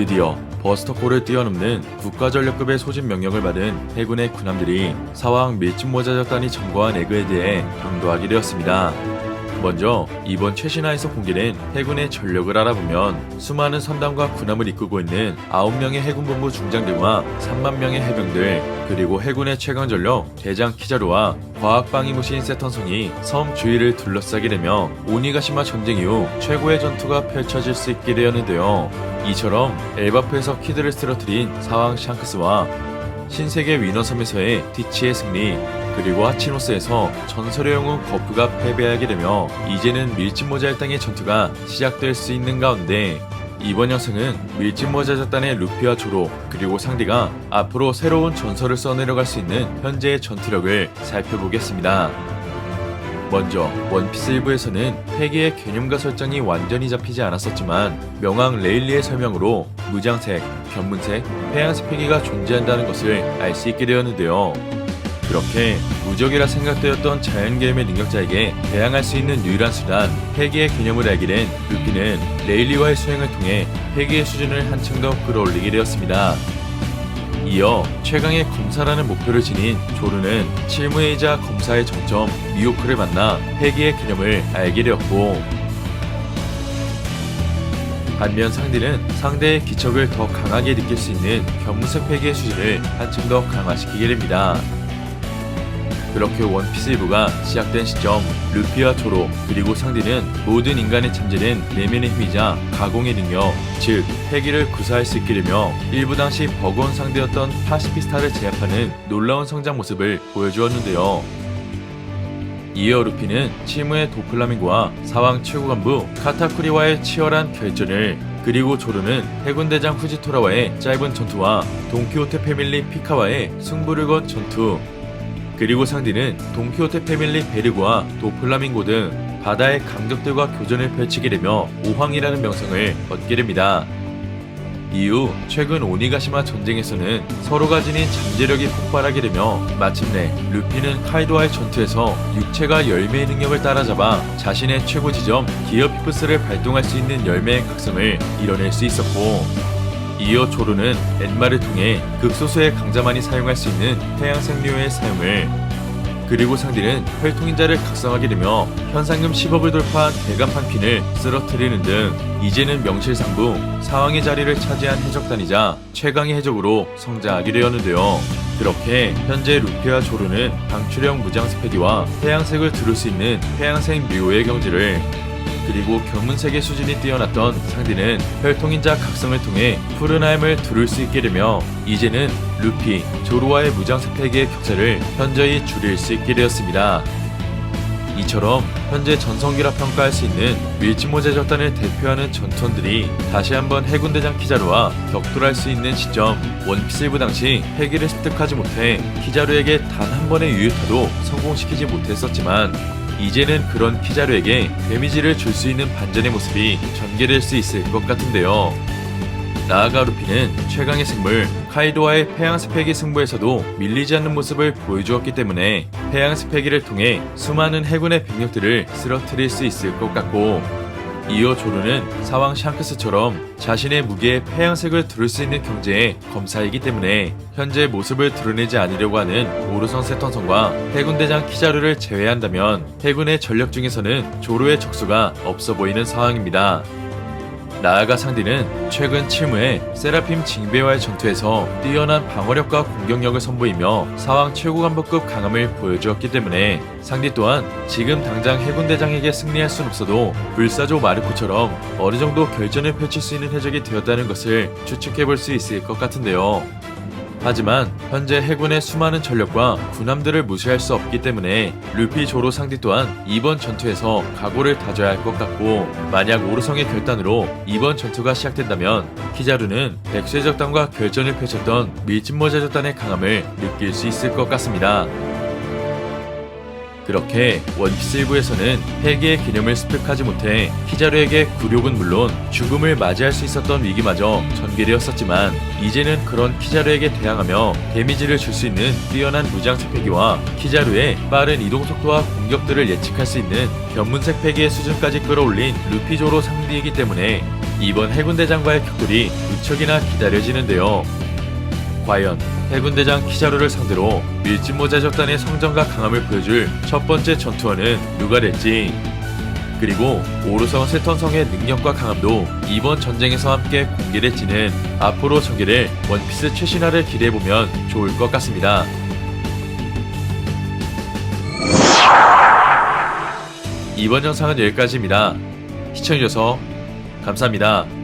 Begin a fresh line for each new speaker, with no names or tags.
드디어 버스터콜을 뛰어넘는 국가전력급의 소집 명령을 받은 해군의 군함들이 사왕 밀집모자적단이 점거한 에그에 대해 경도하게 되었습니다. 먼저 이번 최신화에서 공개된 해군의 전력을 알아보면 수많은 선담과 군함을 이끌고 있는 9명의 해군본부 중장들과 3만 명의 해병들 그리고 해군의 최강 전력 대장 키자루와 과학방위무신 세턴성이 섬 주위를 둘러싸게 되며 오니가시마 전쟁 이후 최고의 전투가 펼쳐질 수 있게 되었는데요. 이처럼 엘바프에서 키드를 쓰러뜨린 사왕 샹크스와 신세계 위너섬에서의 티치의 승리 그리고 하치노스에서 전설의 영웅 거프가 패배하게 되며 이제는 밀집모자 일당의 전투가 시작될 수 있는 가운데 이번 영상은 밀집모자 작단의 루피와 조로 그리고 상대가 앞으로 새로운 전설을 써내려갈 수 있는 현재의 전투력을 살펴보겠습니다. 먼저 원피스 일부에서는 폐기의 개념과 설정이 완전히 잡히지 않았었지만 명왕 레일리의 설명으로 무장색, 견문색, 해양색 폐기가 존재한다는 것을 알 수 있게 되었는데요. 그렇게 무적이라 생각되었던 자연계열의 능력자에게 대항할 수 있는 유일한 수단 폐기의 개념을 알게 된 루피는 레일리와의 수행을 통해 폐기의 수준을 한층 더 끌어올리게 되었습니다. 이어 최강의 검사라는 목표를 지닌 조르는 실무이자 검사의 정점 미호크를 만나 폐기의 개념을 알게 되었고 반면 상대는 상대의 기척을 더 강하게 느낄 수 있는 견무색 폐기의 수준을 한층 더 강화시키게 됩니다. 그렇게 원피스 1부가 시작된 시점 루피와 조로 그리고 상대는 모든 인간의 잠재된 내면의 힘이자 가공의 능력 즉 폐기를 구사할 수 있게 되며 일부 당시 버거운 상대였던 파시피스타를 제압하는 놀라운 성장 모습을 보여주었는데요. 이어 루피는 치무의 도플라밍고와 사왕 최고 간부 카타쿠리와의 치열한 결전을 그리고 조르는 해군대장 후지토라와의 짧은 전투와 돈키호테 패밀리 피카와의 승부를 건 전투 그리고 상대는 돈키호테 패밀리 베르고와 도플라밍고 등 바다의 강적들과 교전을 펼치게 되며 오황이라는 명성을 얻게 됩니다. 이후 최근 오니가시마 전쟁에서는 서로가 지닌 잠재력이 폭발하게 되며 마침내 루피는 카이도와의 전투에서 육체가 열매의 능력을 따라잡아 자신의 최고 지점 기어피프스를 발동할 수 있는 열매의 각성을 이뤄낼 수 있었고 이어 조르는 엔마를 통해 극소수의 강자만이 사용할 수 있는 태양생료의 사용을 그리고 상대는 혈통인자를 각성하게 되며 현상금 10억을 돌파한 대간판 핀을 쓰러뜨리는 등 이제는 명실상부 사왕의 자리를 차지한 해적단이자 최강의 해적으로 성장하게 되었는데요. 그렇게 현재 루피와 조르는 방출형 무장 스페디와 태양색을 두를 수 있는 태양색 묘의 경지를 그리고 견문세계 수준이 뛰어났던 상대는 혈통인자 각성을 통해 푸른하임을 두를 수 있게 되며 이제는 루피, 조로와의 무장스펙의 격차를 현저히 줄일 수 있게 되었습니다. 이처럼 현재 전성기라 평가할 수 있는 밀치모제 적단을 대표하는 전투원들이 다시 한번 해군대장 키자루와 격돌할 수 있는 시점 원피스 일부 당시 패기를 습득하지 못해 키자루에게 단 한 번의 유효타도 성공시키지 못했었지만 이제는 그런 키자루에게 데미지를 줄 수 있는 반전의 모습이 전개될 수 있을 것 같은데요. 나아가 루피는 최강의 생물 카이도와의 폐양 스펙의 승부에서도 밀리지 않는 모습을 보여주었기 때문에 폐양 스펙기를 통해 수많은 해군의 병력들을 쓰러뜨릴 수 있을 것 같고 이어 조르는 사왕 샹크스처럼 자신의 무게의 폐양색을 두를 수 있는 경제의 검사이기 때문에 현재 모습을 드러내지 않으려고 하는 오르선 세턴성과 해군대장 키자르를 제외한다면 해군의 전력 중에서는 조르의 적수가 없어 보이는 상황입니다. 나아가 상대는 최근 칠무의 세라핌 징베와의 전투에서 뛰어난 방어력과 공격력을 선보이며 사왕 최고 간부급 강함을 보여주었기 때문에 상대 또한 지금 당장 해군대장에게 승리할 순 없어도 불사조 마르코처럼 어느 정도 결전을 펼칠 수 있는 해적이 되었다는 것을 추측해 볼 수 있을 것 같은데요. 하지만 현재 해군의 수많은 전력과 군함들을 무시할 수 없기 때문에 루피 조로 상대 또한 이번 전투에서 각오를 다져야 할 것 같고 만약 오르성의 결단으로 이번 전투가 시작된다면 키자루는 백쇄적단과 결전을 펼쳤던 밀집모자적단의 강함을 느낄 수 있을 것 같습니다. 그렇게 원피스 일부에서는 폐기의 개념을 습득하지 못해 키자루에게 굴욕은 물론 죽음을 맞이할 수 있었던 위기마저 전개되었었지만 이제는 그런 키자루에게 대항하며 데미지를 줄 수 있는 뛰어난 무장체 폐기와 키자루의 빠른 이동 속도와 공격들을 예측할 수 있는 견문색 폐기의 수준까지 끌어올린 루피조로 상대이기 때문에 이번 해군 대장과의 격돌이 무척이나 기다려지는데요. 과연 해군대장 키자루를 상대로 밀짚모자적단의 성정과 강함을 보여줄 첫 번째 전투원은 누가 될지 그리고 오르성 세턴성의 능력과 강함도 이번 전쟁에서 함께 공개될지는 앞으로 전개될 원피스 최신화를 기대해보면 좋을 것 같습니다. 이번 영상은 여기까지입니다. 시청해주셔서 감사합니다.